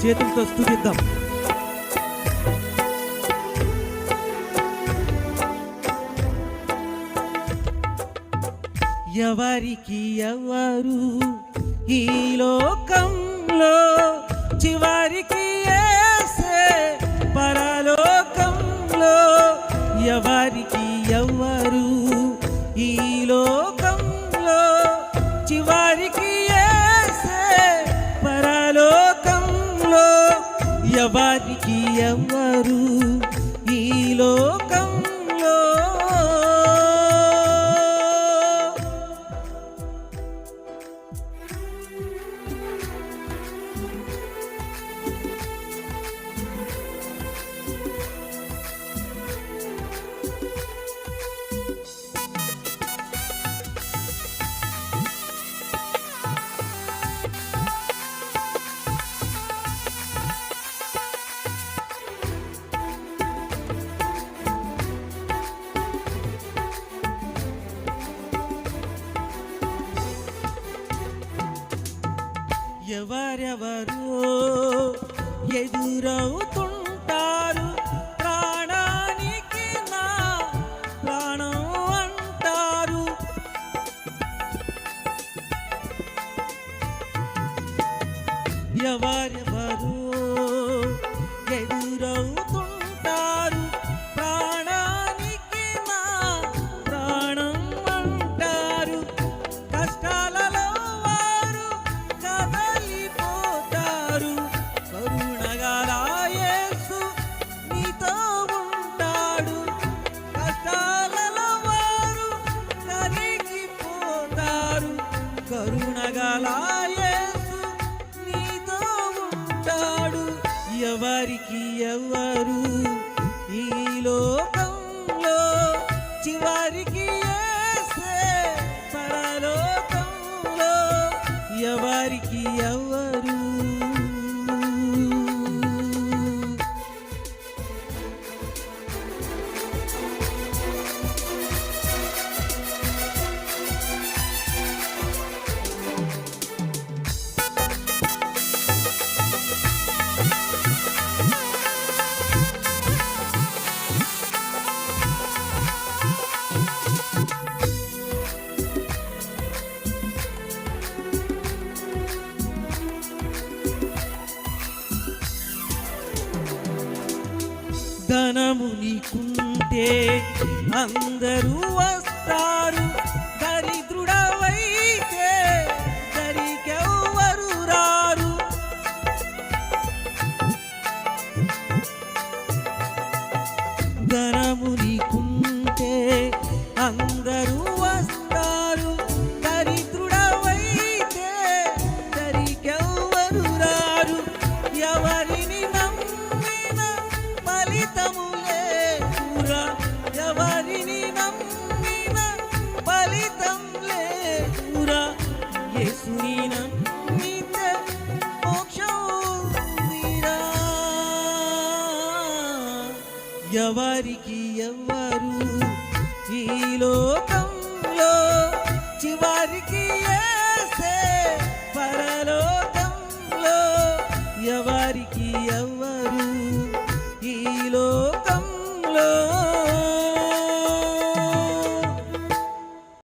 చేతులతో స్థుతిద్దాం ఎవరికి ఎవరు ఈ లోకంలో చివరికి ఎవరికి ఎవరు ఈ లోకం ఎవరెవరు ఎదురవుతుంటారు. ప్రాణానికి నా ప్రాణం అంటారు. ఎవరెవరు ఎదురవుతు ఎవరికి ఎవరు ఈ లోకంలో? చివరికి పరలోకంలో? ఎవరికి ఎవరు ధనము నీకుంటే అందరూ వస్తారు. ఎవరికి ఎవరు ఈ లోకంలో? చివరికి యేసే పరలోకంలో ఎవరికి ఎవరు